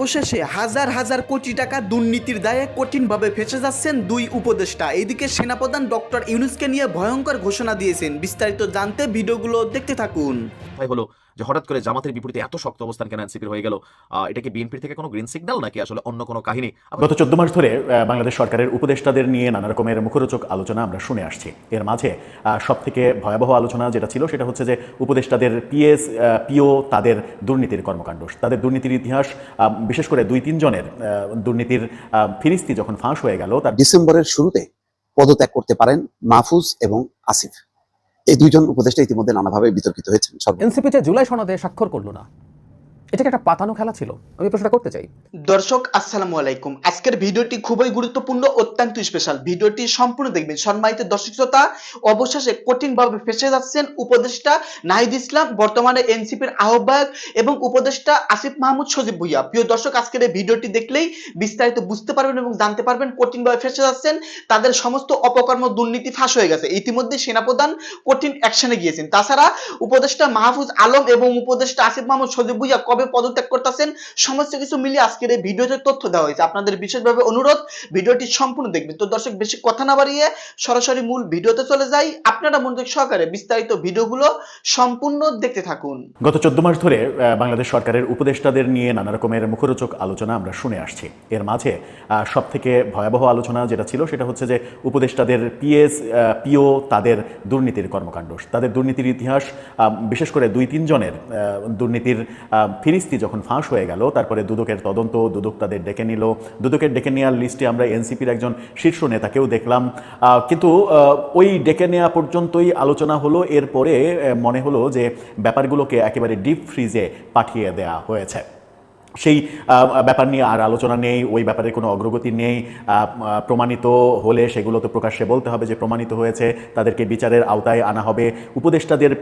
অবশেষে হাজার হাজার কোটি টাকা দুর্নীতির দায়ে কঠিনভাবে ফেঁসে যাচ্ছেন দুই উপদেষ্টা। এদিকে সেনাপ্রধান ডক্টর ইউনুসকে নিয়ে ভয়ঙ্কর ঘোষণা দিয়েছেন। বিস্তারিত জানতে ভিডিওগুলো দেখতে থাকুন। হলো যে হঠাৎ করে জামাতের বিপরীতে এত শক্ত অবস্থান কেন এনসিপির হয়ে গেল? এটা কি বিএনপির থেকে কোনো গ্রিন সিগন্যাল নাকি আসলে অন্য কোনো কাহিনী? গত চোদ্দ মাস ধরে বাংলাদেশ সরকারের উপদেষ্টাদের নিয়ে নানা রকমের মুখরোচক আলোচনা আমরা শুনে আসছি। এর মাঝে সব থেকে ভয়াবহ আলোচনা যেটা ছিল সেটা হচ্ছে যে উপদেষ্টাদের পিএস পিও তাদের দুর্নীতির কর্মকাণ্ড। তাদের দুর্নীতির ইতিহাস আহ, বিশেষ করে দুই তিনজনের আহ, দুর্নীতির আহ, ফিরিস্তি যখন ফাঁস হয়ে গেল তার ডিসেম্বরের শুরুতে পদত্যাগ করতে পারেন মাহফুজ এবং আসিফ। এই দুইজন উপদেষ্টা ইতিমধ্যে নানাভাবে বিতর্কিত হয়েছেন এনসিপি যে জুলাই সনদে স্বাক্ষর করল না। এটা একটা পাতানো খেলা ছিল। আমি প্রশ্নটা করতে চাই। দর্শক, আসসালামু আলাইকুম। আজকের ভিডিওটি খুবই গুরুত্বপূর্ণ, অত্যন্ত স্পেশাল ভিডিওটি সম্পূর্ণ দেখবেন। সম্মানিত দর্শক শ্রোতা, অবশেষে কঠিনভাবে ফেসে যাচ্ছেন উপদেষ্টা নাহিদ ইসলাম, বর্তমানে এনসিপির আহ্বায়ক এবং উপদেষ্টা আসিফ মাহমুদ সজীব ভুইয়া। প্রিয় দর্শক, আজকের এই ভিডিওটি দেখলেই বিস্তারিত বুঝতে পারবেন এবং জানতে পারবেন কঠিনভাবে ফেসে যাচ্ছেন। তাদের সমস্ত অপকর্ম দুর্নীতি ফাঁস হয়ে গেছে। ইতিমধ্যে সেনাপ্রধান কঠিন অ্যাকশনে গিয়েছেন। তাছাড়া উপদেষ্টা মাহফুজ আলম এবং উপদেষ্টা আসিফ মাহমুদ সজীব ভুইয়া কবে পদত্যাগ করতেছেন। সমস্ত কিছু মিলিয়ে আজকের এই ভিডিওতে তথ্য দেওয়া হয়েছে। আপনাদের বিশেষভাবে অনুরোধ, ভিডিওটি সম্পূর্ণ দেখবেন। তো দর্শক, বেশি কথা না বাড়িয়ে সরাসরি মূল ভিডিওতে চলে যাই। আপনারা মনোযোগ সহকারে বিস্তারিত ভিডিওগুলো সম্পূর্ণ দেখতে থাকুন। গত চোদ্দ মাস ধরে বাংলাদেশ সরকারের উপদেষ্টাদের নিয়ে নানা রকমের মুখরোচক আলোচনা আমরা শুনে আসছি। এর মাঝে সব থেকে ভয়াবহ আলোচনা যেটা ছিল সেটা হচ্ছে যে উপদেষ্টাদের পিএস পিও তাদের দুর্নীতির কর্মকাণ্ড তাদের দুর্নীতির ইতিহাস বিশেষ করে দুই তিনজনের দুর্নীতির ফিরিস্তি যখন ফাঁস হয়ে গেল, তারপরে দুদকের তদন্ত, দুদক তাদের ডেকে নিল। দুদকের ডেকে নেওয়ার লিস্টে আমরা এনসিপির একজন শীর্ষ নেতাকেও দেখলাম। কিন্তু ওই ডেকে নেওয়া পর্যন্তই আলোচনা হলো। এরপরে মনে হলো যে ব্যাপারগুলোকে একেবারে ডিপ ফ্রিজে পাঠিয়ে দেয়া হয়েছে। সেই ব্যাপার নিয়ে আর আলোচনা নেই ওই ব্যাপারে কোনো অগ্রগতি নেই। প্রমাণিত হলে সেগুলো তো প্রকাশ্যে বলতে হবে যে প্রমাণিত হয়েছে তাদেরকে বিচারের আওতায় আনা হবে। উপদেষ্টাদের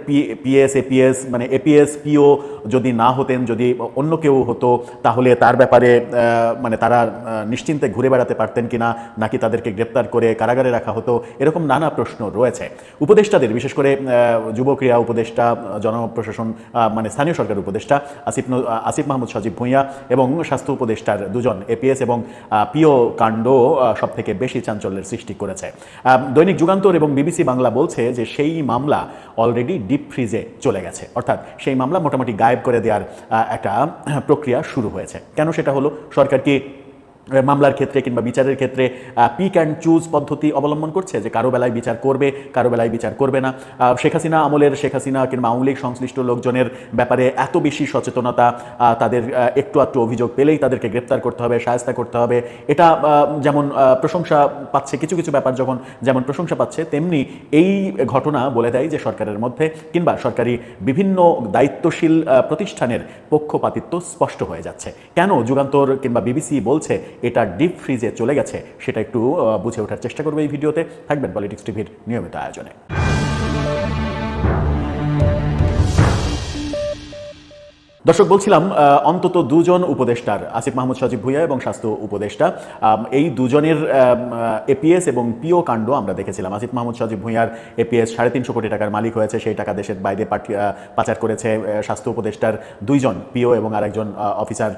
পিএস এপিএস মানে এপিএস পিও যদি না হতেন যদি অন্য কেউ হতো তাহলে তার ব্যাপারে মানে তারা নিশ্চিন্তে ঘুরে বেড়াতে পারতেন কিনা নাকি তাদেরকে গ্রেপ্তার করে কারাগারে রাখা হতো এরকম নানা প্রশ্ন রয়েছে। উপদেষ্টাদের বিশেষ করে আহ, যুব ক্রীড়া উপদেষ্টা জনপ্রশাসন মানে স্থানীয় সরকার উপদেষ্টা আসিফ আসিফ মাহমুদ সজীব ভূঁইয়া এবং স্বাস্থ্য উপদেষ্টার দুজন এপিএস এবং পিও কাণ্ড সব থেকে বেশি চাঞ্চল্যের সৃষ্টি করেছে। দৈনিক যুগান্তর এবং বিবিসি বাংলা বলছে যে সেই মামলা অলরেডি ডিপ ফ্রিজে চলে গেছে। অর্থাৎ সেই মামলা মোটামুটি গায়েব করে দেওয়ার একটা প্রক্রিয়া শুরু হয়েছে। কেন সেটা হলো? সরকার কি মামলার ক্ষেত্রে কিংবা বিচারের ক্ষেত্রে পিক অ্যান্ড চুজ পদ্ধতি অবলম্বন করছে যে কারও বেলায় বিচার করবে, কারও বেলায় বিচার করবে না। শেখ হাসিনা আমলের শেখ হাসিনা কিংবা আওয়ামী লীগ সংশ্লিষ্ট লোকজনের ব্যাপারে এত বেশি সচেতনতা তাদের একটু একটু অভিযোগ পেলেই তাদেরকে গ্রেপ্তার করতে হবে, সায়স্তা করতে হবে। এটা যেমন প্রশংসা পাচ্ছে কিছু কিছু ব্যাপার যখন যেমন প্রশংসা পাচ্ছে, তেমনি এই ঘটনা বলে দেয় যে সরকারের মধ্যে কিংবা সরকারি বিভিন্ন দায়িত্বশীল প্রতিষ্ঠানের পক্ষপাতিত্ব স্পষ্ট হয়ে যাচ্ছে। কেন যুগান্তর কিংবা বিবিসি বলছে এটা ডিপ ফ্রিজে চলে গেছে, সেটা একটু বুঝে ওঠার চেষ্টা করবে এই ভিডিওতে। থাকবেন পলিটিক্স টিভির নিয়মিত আয়োজনে। দর্শক, বলছিলাম অন্তত দুজন উপদেষ্টার, আসিফ মাহমুদ, সজীব ভুইয়া এবং স্বাস্থ্য উপদেষ্টা। এই দুজনের এপিএস এবং পিও কাণ্ড আমরা দেখেছিলাম। আসিফ মাহমুদ, সজীব ভুইয়ার এপিএস সাড়ে তিনশো কোটি টাকার মালিক হয়েছে, সেই টাকা দেশের বাইরে পাচার করেছে স্বাস্থ্য উপদেষ্টার দুইজন, পিও এবং আরেকজন অফিসার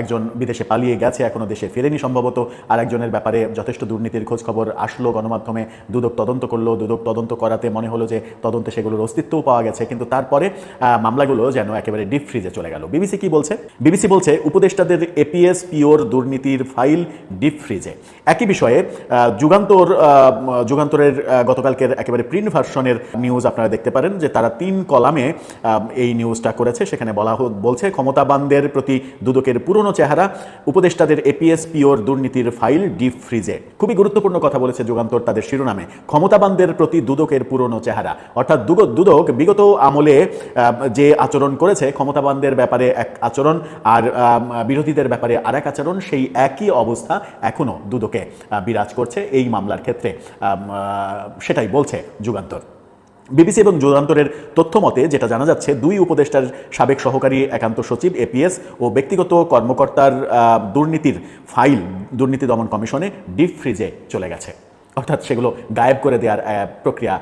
একজন বিদেশে পালিয়ে গেছে, এখনও দেশে ফেরেনি সম্ভবত। আর একজনের ব্যাপারে যথেষ্ট দুর্নীতির খোঁজ খবর আসলো গণমাধ্যমে, দুদক তদন্ত করল। দুদক তদন্ত করাতে মনে হলো যে তদন্তে সেগুলোর অস্তিত্বও পাওয়া গেছে। কিন্তু তারপরে মামলাগুলো যেন একেবারে ডিপ ফ্রিজে চলে গেল। বিবিসি কি বলছে? বিবিসি বলছে, উপদেষ্টাদের এপিএস, পিওর দুর্নীতির ফাইল ডিপ ফ্রিজে। একই বিষয়ে যুগান্তর যুগান্তরের গতকালকের একেবারে প্রিন্ট ভার্সনের নিউজ আপনারা দেখতে পারেন যে তারা তিন কলামে এই নিউজটা করেছে। সেখানে বলা বলছে, ক্ষমতাবানদের প্রতি দুদকের পুরনো চেহারা, উপদেষ্টাদের এপিএস, পিওর দুর্নীতির ফাইল ডিপ ফ্রিজে। খুবই গুরুত্বপূর্ণ কথা বলেছে যুগান্তর তাদের শিরোনামে। ক্ষমতাবানদের প্রতি দুদকের পুরনো চেহারা। অর্থাৎ দুদক বিগত আমলে যে আচরণ করেছে ক্ষমতাবানদের ব্যাপারে এক আচরণ আর বিরোধীদের ব্যাপারে আরেক আচরণ, সেই একই অবস্থা এখনও দুদকে বিরাজ করছে এই মামলার ক্ষেত্রে। সেটাই বলছে যুগান্তর। বিবিসি এবং যুগান্তরের তথ্য মতে যেটা জানা যাচ্ছে, দুই উপদেষ্টার সাবেক সহকারী একান্ত সচিব এপিএস ও ব্যক্তিগত কর্মকর্তার দুর্নীতির ফাইল, দুর্নীতি দমন কমিশনে ডিপ ফ্রিজে চলে গেছে। অর্থাৎ সেগুলো গায়েব করে দেওয়ার প্রক্রিয়া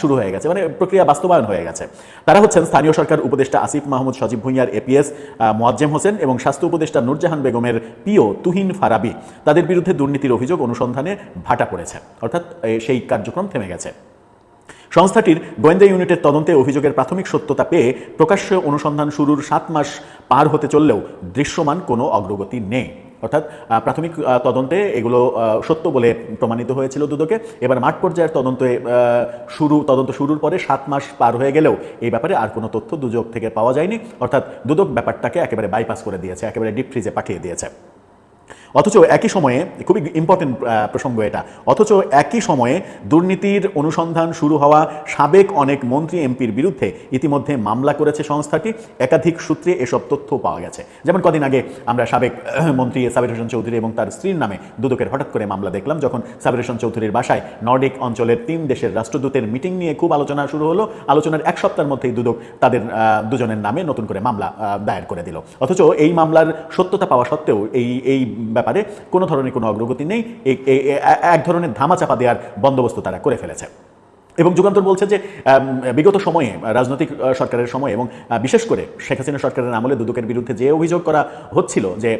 শুরু হয়ে গেছে। মানে প্রক্রিয়া বাস্তবায়ন হয়ে গেছে। তারা হচ্ছেন স্থানীয় সরকার উপদেষ্টা আসিফ মাহমুদ সজীব ভুঁইয়ার এপিএস মোয়াজ্জেম হোসেন এবং স্বাস্থ্য উপদেষ্টা নুরজাহান বেগমের পিও তুহিন ফারাবি। তাদের বিরুদ্ধে দুর্নীতির অভিযোগ অনুসন্ধানে ভাটা পড়েছে। অর্থাৎ সেই কার্যক্রম থেমে গেছে। সংস্থাটির গোয়েন্দা ইউনিটের তদন্তে অভিযোগের প্রাথমিক সত্যতা পেয়ে প্রকাশ্য অনুসন্ধান শুরুর সাত মাস পার হতে চললেও দৃশ্যমান কোনো অগ্রগতি নেই। অর্থাৎ প্রাথমিক তদন্তে এগুলো সত্য বলে প্রমাণিত হয়েছিল দুদকে। এবার মাঠ পর্যায়ের তদন্তে শুরু, তদন্ত শুরুর পরে সাত মাস পার হয়ে গেলেও এই ব্যাপারে আর কোনো তথ্য দুদক থেকে পাওয়া যায়নি। অর্থাৎ, দুদক ব্যাপারটাকে একেবারে বাইপাস করে দিয়েছে, একেবারে ডিপ ফ্রিজে পাঠিয়ে দিয়েছে। অথচ একই সময়ে, খুবই ইম্পর্টেন্ট প্রসঙ্গ এটা, অথচ একই সময়ে দুর্নীতির অনুসন্ধান শুরু হওয়া সাবেক অনেক মন্ত্রী এমপির বিরুদ্ধে ইতিমধ্যে মামলা করেছে সংস্থাটি, একাধিক সূত্রে এসব তথ্য পাওয়া গেছে। যেমন কদিন আগে আমরা সাবেক মন্ত্রী সাবির হোসেন চৌধুরী এবং তার স্ত্রীর নামে দুদকের হঠাৎ করে মামলা দেখলাম, যখন সাবির হোসেন চৌধুরীর বাসায় নর্ডিক অঞ্চলের তিন দেশের রাষ্ট্রদূতের মিটিং নিয়ে খুব আলোচনা শুরু হলো। আলোচনার এক সপ্তাহের মধ্যেই দুদক তাদের দুজনের নামে নতুন করে মামলা দায়ের করে দিল। অথচ এই মামলার সত্যতা পাওয়া সত্ত্বেও এই এই ব্যাপারে কোনো ধরনের কোনো অগ্রগতি নেই। এক ধরনের ধামাচাপা দেওয়ার বন্দোবস্ত তারা করে ফেলেছে। এবং যুগান্তর বলছে যে বিগত সময়ে, রাজনৈতিক সরকারের সময় এবং বিশেষ করে শেখ হাসিনা সরকারের আমলে দুদকের বিরুদ্ধে যে অভিযোগ করা হচ্ছিল যে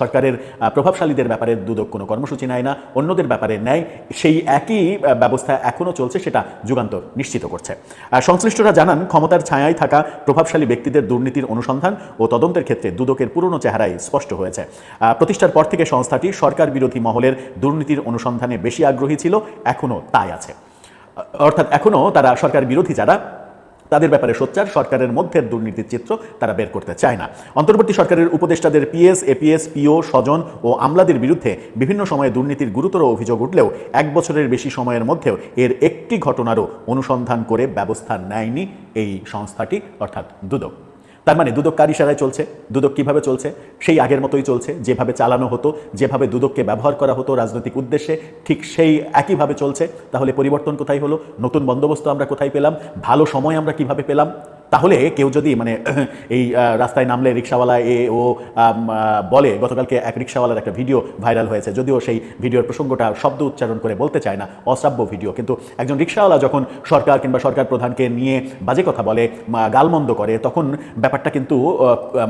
সরকারের প্রভাবশালীদের ব্যাপারে দুদক কোনো কর্মসূচি নেয় না, অন্যদের ব্যাপারে নেয়, সেই একই ব্যবস্থা এখনও চলছে, সেটা যুগান্তর নিশ্চিত করছে। সংশ্লিষ্টরা জানান, ক্ষমতার ছায়ায় থাকা প্রভাবশালী ব্যক্তিদের দুর্নীতির অনুসন্ধান ও তদন্তের ক্ষেত্রে দুদকের পুরনো চেহারাই স্পষ্ট হয়েছে। প্রতিষ্ঠার পর থেকে সংস্থাটি সরকার বিরোধী মহলের দুর্নীতির অনুসন্ধানে বেশি আগ্রহী ছিল এখনও তাই আছে। অর্থাৎ এখনও তারা সরকার বিরোধী যারা, তাদের ব্যাপারে সোচ্চার, সরকারের মধ্যে দুর্নীতির চিত্র তারা বের করতে চায় না। অন্তর্বর্তী সরকারের উপদেষ্টাদের পিএস, এপিএস, পিও, স্বজন ও আমলাদের বিরুদ্ধে বিভিন্ন সময়ে দুর্নীতির গুরুতর অভিযোগ উঠলেও এক বছরের বেশি সময়ের মধ্যেও এর একটি ঘটনারও অনুসন্ধান করে ব্যবস্থা নেয়নি এই সংস্থাটি, অর্থাৎ দুদক। তার মানে দুদক কার ইশারায় চলছে? দুদক কীভাবে চলছে? সেই আগের মতোই চলছে। যেভাবে চালানো হতো, যেভাবে দুদককে ব্যবহার করা হতো রাজনৈতিক উদ্দেশ্যে, ঠিক সেই একইভাবে চলছে। তাহলে পরিবর্তন কোথায় হলো? নতুন বন্দোবস্ত আমরা কোথায় পেলাম? ভালো সময় আমরা কীভাবে পেলাম? তাহলে কেউ যদি মানে এই রাস্তায় নামলে রিক্সাওয়ালা এ, ও বলে, গতকালকে এক রিক্সাওয়ালার একটা ভিডিও ভাইরাল হয়েছে, যদিও সেই ভিডিওর প্রসঙ্গটা শব্দ উচ্চারণ করে বলতে চায় না, অশ্রাব্য ভিডিও, কিন্তু একজন রিক্সাওয়ালা যখন সরকার কিংবা সরকার প্রধানকে নিয়ে বাজে কথা বলে গালমন্দ করে, তখন ব্যাপারটা কিন্তু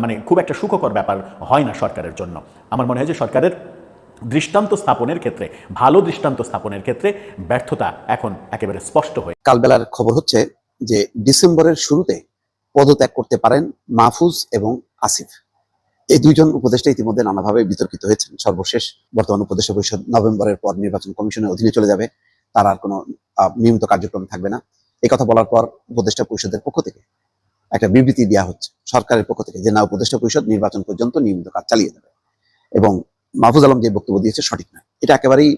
মানে খুব একটা সুখকর ব্যাপার হয় না সরকারের জন্য। আমার মনে হয় যে সরকারের দৃষ্টান্ত স্থাপনের ক্ষেত্রে, ভালো দৃষ্টান্ত স্থাপনের ক্ষেত্রে ব্যর্থতা এখন একেবারে স্পষ্ট হয়ে কালবেলার খবর হচ্ছে যে ডিসেম্বরের শুরুতে পদত্যাগ করতে পারেন মাহফুজ এবং আসিফ। এই দুইজন উপদেষ্টা ইতিমধ্যে নানাভাবে বিতর্কিত হয়েছেন। সর্বশেষ বর্তমান উপদেষ্টা পরিষদ নভেম্বরের পর নির্বাচন কমিশনের অধীনে চলে যাবে। তার আর কোনো নিয়মিত কার্যক্রম থাকবে না। এই কথা বলার পর উপদেষ্টা পরিষদের পক্ষ থেকে একটা বিবৃতি দেওয়া হচ্ছে। সরকারের পক্ষ থেকে যে, না, উপদেষ্টা পরিষদ নির্বাচন পর্যন্ত নিয়মিত কাজ চালিয়ে যাবে। এবং মাহফুজ আলম যে বক্তব্য দিয়েছে সঠিক নয় এটা একেবারেই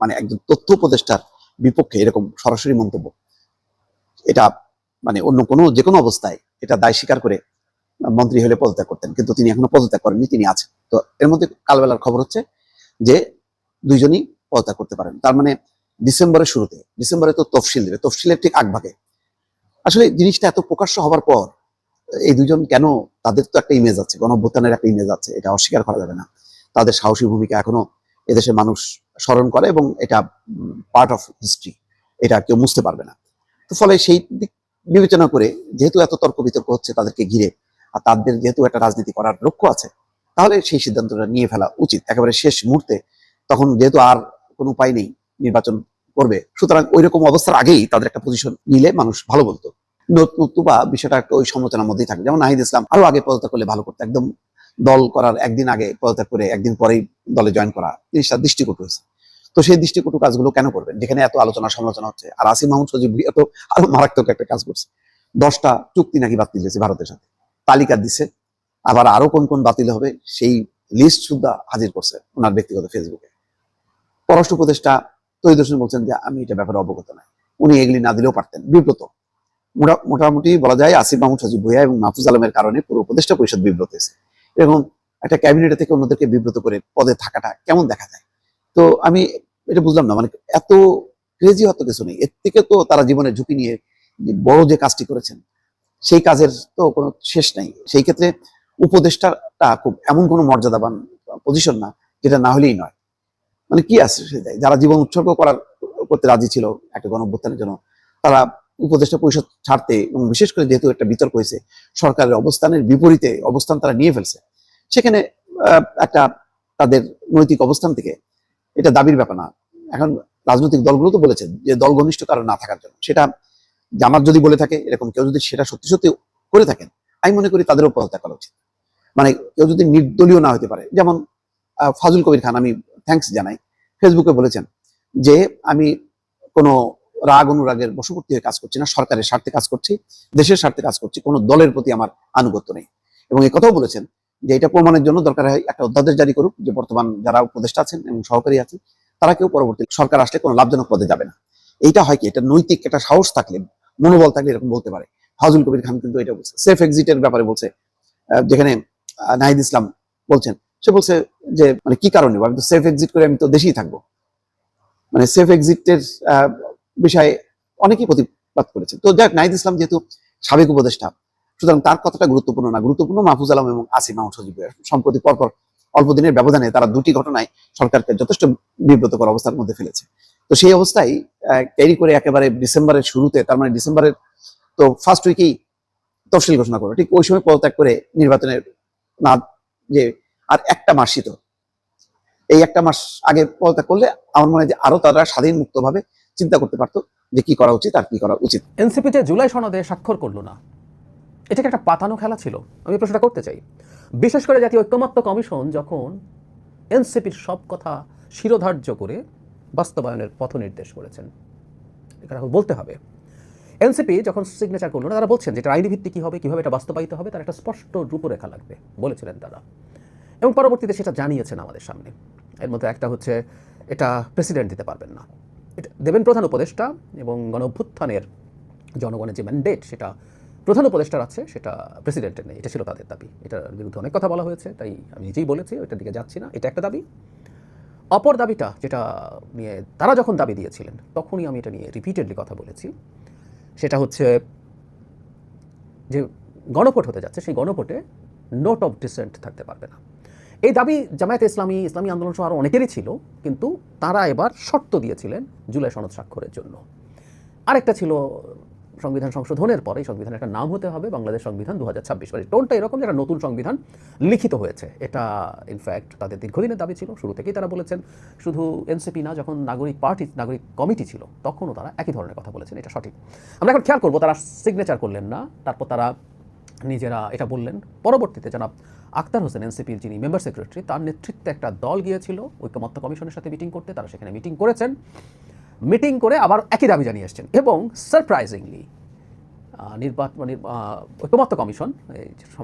মানে একজন তথ্য উপদেষ্টার বিপক্ষে এরকম সরাসরি মন্তব্য। এটা মানে অন্য কোনো যে কোনো অবস্থায় এটা দায় স্বীকার করে মন্ত্রী হলে পদত্যাগ করতেন। কিন্তু তিনি এখনও পদত্যাগ করেননি, তিনি আছেন। তো এর মধ্যে কালবেলার খবর হচ্ছে যে দুইজনই পদত্যাগ করতে পারেন। তার মানে ডিসেম্বরের শুরুতে, ডিসেম্বরে তো তফসিল দেবে, তফসিলের ঠিক আগভাগে। আসলে জিনিসটা এত প্রকাশ্য হবার পর এই দুজন কেন, তাদের তো একটা ইমেজ আছে, গণঅভ্যুত্থানের একটা ইমেজ আছে, এটা অস্বীকার করা যাবে না। তাদের সাহসী ভূমিকা এখনও এদেশের মানুষ স্মরণ করে এবং এটা পার্ট অফ হিস্ট্রি এটা কেউ মুছতে পারবে না। তো ফলে সেই দিক বিবেচনা করে যেহেতু এত তর্ক বিতর্ক হচ্ছে তাদেরকে ঘিরে, আর তাদের যেহেতু একটা রাজনীতি করার লক্ষ্য আছে, তাহলে সেই সিদ্ধান্তটা নিয়ে ফেলা উচিত। একেবারে শেষ মুহূর্তে তখন যেহেতু আর কোনো উপায় নেই নির্বাচন করবে, সুতরাং ওই রকম অবস্থার আগেই তাদের একটা পজিশন নিলে মানুষ ভালো বলতো। নত- নতুবা বিষয়টা একটা ওই সমালোচনার মধ্যেই থাকে। যেমন নাহিদ ইসলাম আরও আগে পদত্যাগ করলে ভালো করতো। একদম দল করার একদিন আগে পদত্যাগ করে একদিন পরেই দলে জয়েন করা, জিনিসটা দৃষ্টিকটু হয়েছে। তো সেই দৃষ্টিকটু কাজগুলো কেন করবেন? যেখানে এত আলোচনা সমালোচনা হচ্ছে। আর আসিম মাহমুদ সজিব ভুঁইয়া তো আরও মারাত্মক একটা কাজ করছে। দশটা চুক্তি নাকি বাতিল হয়েছে ভারতের সাথে। তালিকা দিছে। আবার আরও কোন কোন বাতিল হবে, সেই লিস্ট সুদ্ধা হাজির করছে ওনার ব্যক্তিগত ফেসবুকে পররাষ্ট্র উপদেষ্টা হোসেন বলছেন যে, আমি এটা ব্যাপারে অবগত নাই উনি এগুলি না দিলেও পারতেন। বিব্রত। মোটামুটি বলা যায় আসিফ মাহমুদ সজিব ভুইয়া এবং মাহফুজ আলমের কারণে পুরো উপদেষ্টা পরিষদ বিব্রত হয়েছে। এবং একটা ক্যাবিনেটে থেকে অন্যদেরকে বিব্রত করে পদে থাকাটা কেমন দেখা যায়? তো আমি এটা বুঝলাম না মানে এত ক্রেজি হতো কিছু নেই। এর থেকে তো তারা জীবনের ঝুঁকি নিয়ে বড় যে কাজটি করেছেন, সেই কাজের তো কোনো শেষ নাই। সেই ক্ষেত্রে উপদেষ্টাটা খুব এমন কোনো মর্যাদাবান পজিশন না, যেটা না হলেই নয়। মানে কি আছে সেটাই যারা জীবন উৎসর্গ করার করতে রাজি ছিল একটা গণঅভ্যুত্থানের জন্য, তারা উপদেষ্টা পরিষদ ছাড়তে এবং বিশেষ করে যেহেতু একটা বিতর্ক হয়েছে, সরকারের অবস্থানের বিপরীতে অবস্থান তারা নিয়ে ফেলছে। সেখানে একটা তাদের নৈতিক অবস্থান থেকে এটা দাবির ব্যাপার না। এখন রাজনৈতিক দলগুলো তো বলেছেন যে দল ঘনিষ্ঠ কারণ না থাকার জন্য। সেটা জামাত যদি বলে থাকে, এরকম কেউ যদি সেটা সত্যি সত্যি করে থাকেন, আমি মনে করি তাদেরও পদত্যাগ করা উচিত। মানে কেউ যদি নির্দলীয় না হতে পারে, যেমন ফাজুল কবির খান, আমি থ্যাঙ্কস জানাই। ফেসবুকে বলেছেন যে, আমি কোনো রাগ অনুরাগের বশবর্তী হয়ে কাজ করছি না, সরকারের স্বার্থে কাজ করছি, দেশের স্বার্থে কাজ করছি, কোনো দলের প্রতি আমার আনুগত্য নেই। এবং এই কথাও বলেছেন যে এটা প্রমাণের জন্য দরকার হয় একটা অধ্যাদেশ জারি করুক যে বর্তমান যারা উপদেষ্টা আছেন এবং সহকারী আছেন, তারা কেউ পরবর্তী সরকার আসলে কোনো লাভজনক পদে যাবে না। এইটা হয় কি? এটা নৈতিক একটা সাহস থাকলে, মনোবল থাকলে এরকম বলতে পারে। ফাজুল কবির খান কিন্তু এটা বলছে। সেফ এক্সিটের ব্যাপারে বলছে। যেখানে নাহিদ ইসলাম বলছেন। সে বলছে যে মানে কি কারণে? আমি তো সেফ এক্সিট করে আমি তো দেশেই থাকব। মানে সেফ এক্সিটের বিষয়ে অনেকেই প্রতিবাদ করেছে। তো যাক, নাহিদ ইসলাম যেহেতু সাবেক উপদেষ্টা সুতরাং তার কথাটা গুরুত্বপূর্ণ না। গুরুত্বপূর্ণ মাহফুজ আলম এবং আসিম মাহমুদ সজীবের সম্প্রতি পরপর অল্প দিনের ব্যবধানে তারা দুটি ঘটনায় সরকারকে যথেষ্ট বিব্রতকর অবস্থার মধ্যে ফেলেছে। তো সেই অবস্থায় ক্যারি করে একেবারে ডিসেম্বরের শুরুতে, তার মানে ডিসেম্বরের তো ফার্স্ট উইকেই তফসিল ঘোষণা করবে ঠিক ওই সময় পদত্যাগ করে নির্বাচনের না, যে আর একটা মাস শীত এই একটা মাস আগে পদত্যাগ করলে আমার মনে হয় যে আরও তারা স্বাধীন মুক্তভাবে চিন্তা করতে পারতো যে কি করা উচিত আর কি করা উচিত। এনসিপি যে জুলাই সনদে স্বাক্ষর করল না। এটা কি একটা পাতানো খেলা ছিল। আমি প্রশ্নটা করতে চাই। বিশেষ করে জাতীয় ঐক্যমত্য কমিশন যখন এনসিপির সব কথা শিরোধার্য করে বাস্তবায়নের পথ নির্দেশ করেছেন এটা বলতে হবে। এনসিপি যখন সিগনেচার করল তারা বলছেন যে এটা আইনি ভিত্তি কী হবে, কীভাবে এটা বাস্তবায়িত হবে, তার একটা স্পষ্ট রূপরেখা লাগবে, বলেছিলেন তারা। এবং পরবর্তীতে সেটা জানিয়েছেন আমাদের সামনে। এর মধ্যে একটা হচ্ছে, এটা প্রেসিডেন্ট দিতে পারবেন না। এটা দেবেন প্রধান উপদেষ্টা এবং গণ অভ্যুত্থানের জনগণের যে ম্যান্ডেট সেটা প্রধান উপদেষ্টার আছে, সেটা প্রেসিডেন্টের নেই, এটা ছিল তাদের দাবি। এটার বিরুদ্ধে অনেক কথা বলা হয়েছে, তাই আমি নিজেই বলেছি, ওইটার দিকে যাচ্ছি না, এটা একটা দাবি। অপর দাবিটা, যেটা নিয়ে তারা যখন দাবি দিয়েছিলেন, তখনই আমি এটা নিয়ে রিপিটেডলি কথা বলেছি। সেটা হচ্ছে যে গণভোট হতে যাচ্ছে, সেই গণভোটে নোট অফ ডিসেন্ট থাকতে পারবে না। এই দাবি জামায়াত ইসলামী ইসলামী আন্দোলন সহ আরও অনেকেরই ছিল, কিন্তু তারা এবার শর্ত দিয়েছিলেন জুলাই সনদ স্বাক্ষরের জন্য। আরেকটা ছিল সংবিধান সংশোধনের পরে সংবিধানের একটা নাম হতে হবে, বাংলাদেশ সংবিধান দু হাজার ছাব্বিশ মানে টোনটা এরকম যে একটা নতুন সংবিধান লিখিত হয়েছে। এটা ইনফ্যাক্ট তাদের দীর্ঘদিনের দাবি ছিল, শুরু থেকেই তারা বলেছেন। শুধু এনসিপি না, যখন নাগরিক পার্টি, নাগরিক কমিটি ছিল, তখনও তারা একই ধরনের কথা বলেছেন, এটা সঠিক। আমরা এখন খেয়াল করব, তারা সিগনেচার করলেন না, তারপর তারা নিজেরা এটা বললেন। পরবর্তীতে জনাব আক্তার হোসেন এনসিপির যিনি মেম্বার সেক্রেটারি তার নেতৃত্বে একটা দল গিয়েছিল, ঐক্যমত্য কমিশনের সাথে মিটিং করতে, তারা সেখানে মিটিং করেছেন। মিটিং করে আবার একই দাবি জানিয়ে এসছেন এবং সারপ্রাইজিংলি নির্বাচন মানে ঐক্যমত্য কমিশন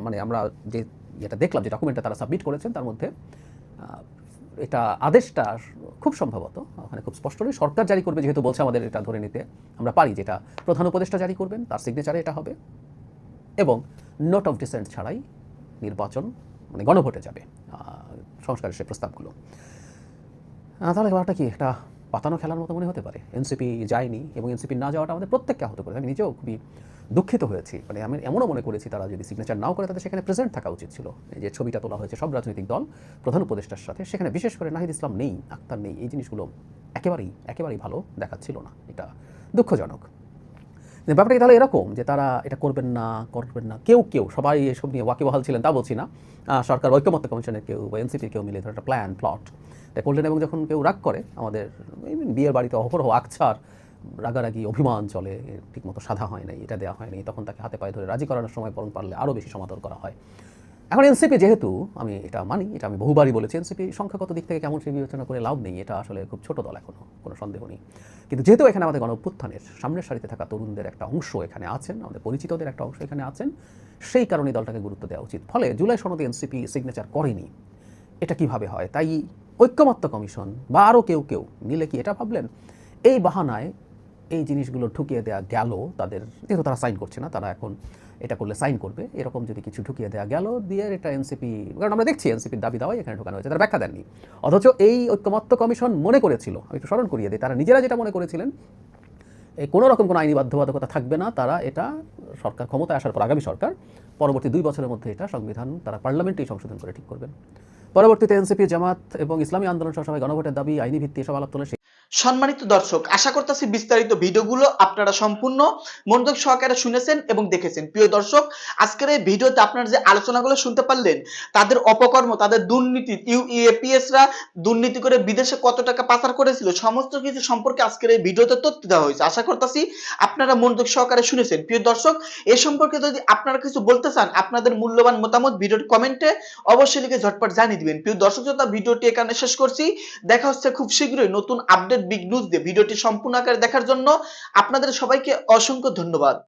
মানে আমরা যে যেটা দেখলাম, যে ডকুমেন্টটা তারা সাবমিট করেছেন, তার মধ্যে এটা আদেশটা খুব সম্ভবত, ওখানে খুব স্পষ্টই সরকার জারি করবে যেহেতু বলছে আমাদের এটা ধরে নিতে, আমরা পারি যেটা প্রধান উপদেষ্টা জারি করবেন, তার সিগনেচারে এটা হবে, এবং নোট অফ ডিসেন্ট ছাড়াই নির্বাচন মানে গণভোটে যাবে সংস্কারের সে প্রস্তাবগুলো। তাহলে ব্যাপারটা কি, একটা পাতানো খেলার মতো মনে হতে পারে। এনসিপি যায়নি এবং এনসিপি না যাওয়াটা আমাদের প্রত্যেককে আহত করে আমি নিজেও খুবই দুঃখিত হয়েছি। মানে আমি এমনও মনে করেছি, তারা যদি সিগনেচার নাও করে, তাদের সেখানে প্রেজেন্ট থাকা উচিত ছিল। যে ছবিটা তোলা হয়েছে সব রাজনৈতিক দল, প্রধান উপদেষ্টার সাথে, সেখানে বিশেষ করে নাহিদ ইসলাম নেই, আক্তার নেই, এই জিনিসগুলো একেবারেই একেবারেই ভালো দেখাচ্ছিল না। এটা দুঃখজনক। ব্যাপারটা তাহলে এরকম যে তারা এটা করবেন না করবেন না, কেউ কেউ, সবাই এসব নিয়ে ওয়াকিবহাল ছিলেন তা বলছি না। সরকার ঐক্যমত্য কমিশনের কেউ বা এনসিপির কেউ মিলে ধর একটা প্ল্যান প্লট করলেন এবং যখন কেউ রাগ করে, আমাদের বিয়ের বাড়িতে অহরহ আকছার, রাগারাগি, অভিমান চলে ঠিকমতো সাধা হয় নাই, এটা দেওয়া হয়নি তখন তাকে হাতে পায়ে ধরে রাজি করানোর সময় বরং পারলে আরও বেশি সমাদর করা হয়। এখন এনসিপি যেহেতু, আমি এটা মানি, এটা আমি বহুবারই বলেছি, এনসিপি সংখ্যাগত দিক থেকে কেমন সে বিবেচনা করে লাভ নেই, এটা আসলে খুব ছোট দল এখনও কোনো সন্দেহ নেই। কিন্তু যেহেতু এখানে আমাদের গণ অভ্যুত্থানের সামনের সারিতে থাকা তরুণদের একটা অংশ এখানে আছেন, আমাদের পরিচিতদের একটা অংশ এখানে আছেন, সেই কারণে দলটাকে গুরুত্ব দেওয়া উচিত। ফলে জুলাই সনদে এনসিপি সিগনেচার করেনি। এটা কীভাবে হয়? তাই ঐক্যমত্য কমিশন বা আরও কেউ কেউ মিলে কি এটা ভাবলেন? এই বাহানায় এই জিনিসগুলো ঢুকিয়ে দেওয়া গেল, তাদের যেহেতু তারা সাইন করছে না, তারা এখন এটা করলে সাইন করবে। এরকম যদি কিছু ঢুকিয়ে দেওয়া গেল, দিয়ে এটা এনসিপি, কারণ আমরা দেখছি এনসিপির দাবি দাওয়াই এখানে ঢোকানো হয়েছে, তারা ব্যাখ্যা দেননি। অথচ এই ঐক্যমত্য কমিশন মনে করেছিল, আমি একটু স্মরণ করিয়ে দিই, তারা নিজেরা যেটা মনে করেছিলেন, এই কোনো রকম কোনো আইনি বাধ্যবাধকতা থাকবে না, তারা এটা সরকার ক্ষমতায় আসার পর, আগামী সরকার, পরবর্তী দুই বছরের মধ্যে এটা সংবিধান, তারা পার্লামেন্টেই সংশোধন করে ঠিক করবেন। পরবর্তীতে এনসিপি জামাত এবং ইসলামী আন্দোলন সহ সবাই গণভোটের দাবি, আইনি ভিত্তি সব আলাপ তোলে সম্মানিত দর্শক, আশা করতেছি বিস্তারিত ভিডিওগুলো আপনারা সম্পূর্ণ মনোযোগ সহকারে শুনেছেন এবং দেখেছেন। প্রিয় দর্শক, আজকের এই ভিডিওতে আপনারা যে আলোচনাগুলো শুনতে পারলেন, তাদের অপকর্ম, তাদের দুর্নীতি ইউএপিএস রা দুর্নীতি করে বিদেশে কত টাকা পাচার করেছিল, সমস্ত কিছু সম্পর্কে আজকের এই ভিডিওতে তথ্য দেওয়া হয়েছে। আশা করতেছি আপনারা মনোযোগ সহকারে শুনেছেন। প্রিয় দর্শক, এ সম্পর্কে যদি আপনারা কিছু বলতে চান, আপনাদের মূল্যবান মতামত ভিডিওর কমেন্টে অবশ্যই লিখে ঝটপট জানিয়ে দিবেন। প্রিয় দর্শক শ্রোতা ভিডিওটি এখানে শেষ করছি, দেখা হচ্ছে খুব শীঘ্রই নতুন আপডেট বিগ নিউজ দিয়ে ভিডিওটি সম্পূর্ণ আকারে দেখার জন্য আপনাদের সবাইকে অসংখ্য ধন্যবাদ।